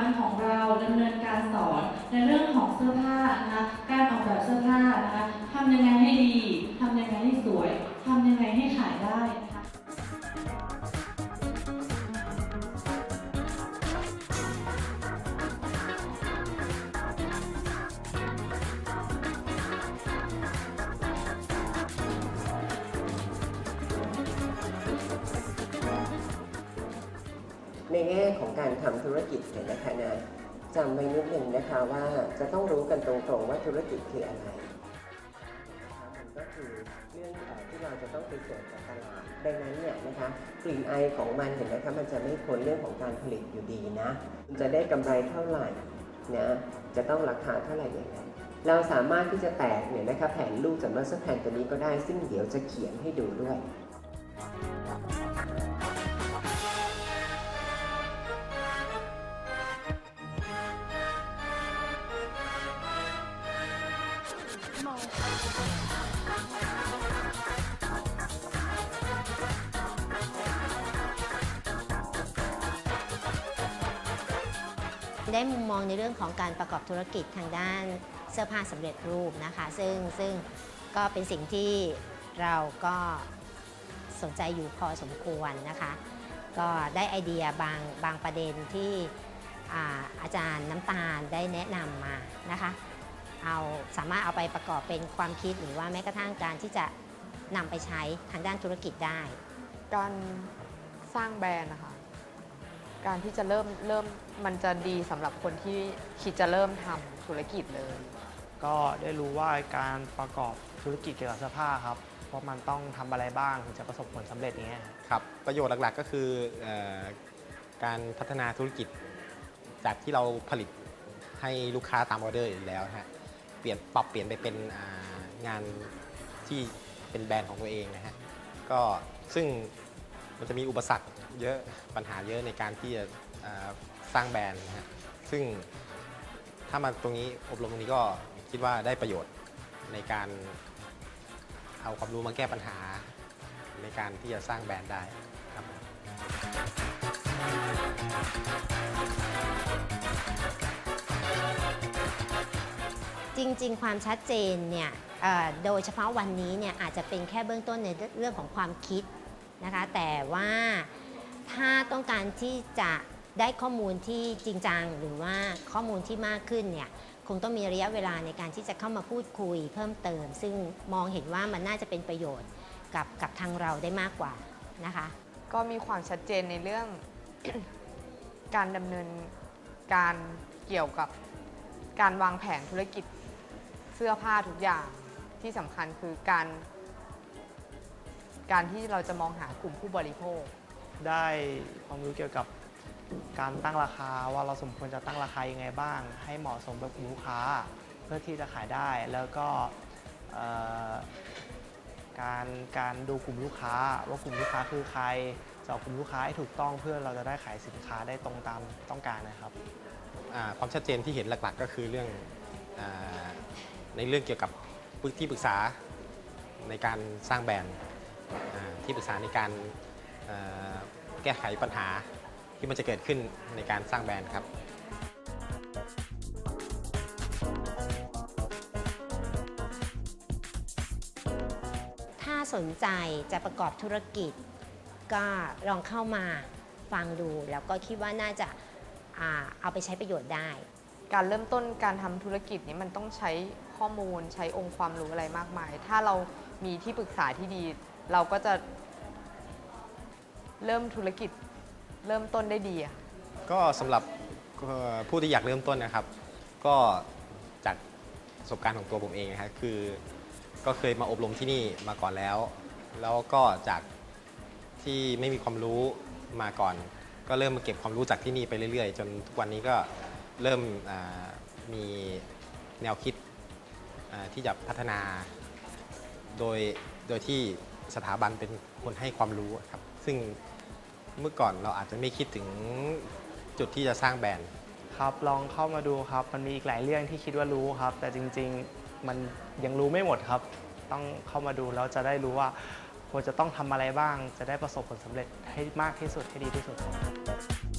มันของเราดำเนินการสอนในเรื่องของเสื้อผ้านะคะการออกแบบเสื้อผ้านะคะทำยังไงให้ดีทำยังไงให้สวยทำยังไงให้ขายได้ ในแง่ของการทำธุรกิจเนี่ยนะคะนะจำไว้นิดหนึ่งนะคะว่าจะต้องรู้กันตรงๆว่าธุรกิจคืออะไรมันก็คือเรื่องที่เราจะต้องไปเสิร์ฟกับตลาดดังนั้นเนี่ยนะคะกลิ่นไอของมันเห็นนะคะมันจะไม่พ้นเรื่องของการผลิตอยู่ดีนะคุณจะได้กำไรเท่าไหร่นะจะต้องราคาเท่าไหร่อย่างไรเราสามารถที่จะแตกเนี่ยนะคะแผนรูปจากมาสเตอร์แพลนตัวนี้ก็ได้ซึ่งเดี๋ยวจะเขียนให้ดูด้วย ได้มุมมองในเรื่องของการประกอบธุรกิจทางด้านเสื้อผ้าสำเร็จรูปนะคะ ซึ่งซึ่งก็เป็นสิ่งที่เราก็สนใจอยู่พอสมควรนะคะ ก็ได้ไอเดียบางบางประเด็นที่อาอาจารย์น้ำตาลได้แนะนำมานะคะ เอาสามารถเอาไปประกอบเป็นความคิดหรือว่าแม้กระทั่งการที่จะนำไปใช้ทางด้านธุรกิจได้ การสร้างแบรนด์นะคะ การที่จะเริ่มเริ่มมันจะดีสำหรับคนที่คิดจะเริ่มทำธุรกิจเลย ก็ได้รู้ว่าการประกอบธุรกิจเกี่ยวกับเสื้อผ้าครับว่ามันต้องทำอะไรบ้างถึงจะประสบผลสำเร็จอย่างเงี้ยครับครับ ประโยชน์หลักๆก็คือเออการพัฒนาธุรกิจ จากที่เราผลิตให้ลูกค้าตามออเดอร์อยู่แล้วนะฮะเปลี่ยนปรับเปลี่ยนไปเป็นอ่างานที่เป็นแบรนด์ของตัวเองนะฮะก็ซึ่ง มันจะมีอุปสรรคเยอะปัญหาเยอะในการที่จะสร้างแบรนด์นะฮะซึ่งถ้ามาตรงนี้อบรมตรงนี้ก็คิดว่าได้ประโยชน์ในการเอาความรู้มาแก้ปัญหาในการที่จะสร้างแบรนด์ได้ครับจริง ๆ ความชัดเจนเนี่ยโดยเฉพาะวันนี้เนี่ยอาจจะเป็นแค่เบื้องต้นในเรื่องของความคิด นะคะ แต่ว่าถ้าต้องการที่จะได้ข้อมูลที่จริงจังหรือว่าข้อมูลที่มากขึ้นเนี่ยคงต้องมีระยะเวลาในการที่จะเข้ามาพูดคุยเพิ่มเติม ซึ่งมองเห็นว่ามันน่าจะเป็นประโยชน์กับกับทางเราได้มากกว่านะคะ ก็มีความชัดเจนในเรื่อง การดำเนินการเกี่ยวกับการวางแผนธุรกิจเสื้อผ้าทุกอย่างที่สำคัญคือการ การที่เราจะมองหากลุ่มผู้บริโภค ได้ความรู้เกี่ยวกับการตั้งราคาว่าเราสมควรจะตั้งราคายังไงบ้าง ให้เหมาะสมกับกลุ่มลูกค้าเพื่อที่จะขายได้แล้วก็เอ่อการการดูกลุ่มลูกค้าว่ากลุ่มลูกค้าคือใครจะออกกลุ่มลูกค้าให้ถูกต้องเพื่อเราจะได้ขายสินค้าได้ตรงตามต้องการนะครับอ่าความชัดเจนที่เห็นหลักๆ ก็คือเรื่องอาในเรื่องเกี่ยวกับปรึกที่ปรึกษาในการสร้างแบรนด์อ่า ที่ปรึกษาในการเอ่อแก้ไขปัญหาที่มันจะเกิดขึ้นในการสร้างแบรนด์ครับถ้าสนใจจะประกอบธุรกิจ ก็ลองเข้ามาฟังดู แล้วก็คิดว่าน่าจะอ่าเอาไปใช้ประโยชน์ได้ การเริ่มต้นการทำธุรกิจนี้มันต้องใช้ข้อมูลใช้องค์ความรู้อะไรมากมาย ถ้าเรามีที่ปรึกษาที่ดี เราก็จะ เริ่มธุรกิจเริ่มต้นได้ดีอะก็สำหรับเอ่อผู้ที่อยากเริ่มต้นนะครับ ก็จากประสบการณ์ของตัวผมเองนะครับคือก็เคยมาอบรมที่นี่มาก่อนแล้ว แล้วก็จากที่ไม่มีความรู้มาก่อน ก็เริ่มมาเก็บความรู้จากที่นี่ไปเรื่อยๆ จนทุกวันนี้ก็เริ่มอ่ามีแนวคิดอ่าที่จะพัฒนา โดยโดยที่สถาบันเป็นคนให้ความรู้ครับ ซึ่งเมื่อก่อนเราอาจจะไม่คิดถึงจุดที่จะสร้างแบรนด์ ครับลองเข้ามาดูครับ มันมีอีกหลายเรื่องที่คิดว่ารู้ครับ แต่จริงๆมันยังรู้ไม่หมดครับ ต้องเข้ามาดูแล้วจะได้รู้ว่าควรจะต้องทำอะไรบ้าง จะได้ประสบผลสำเร็จให้มากที่สุดให้ดีที่สุดครับ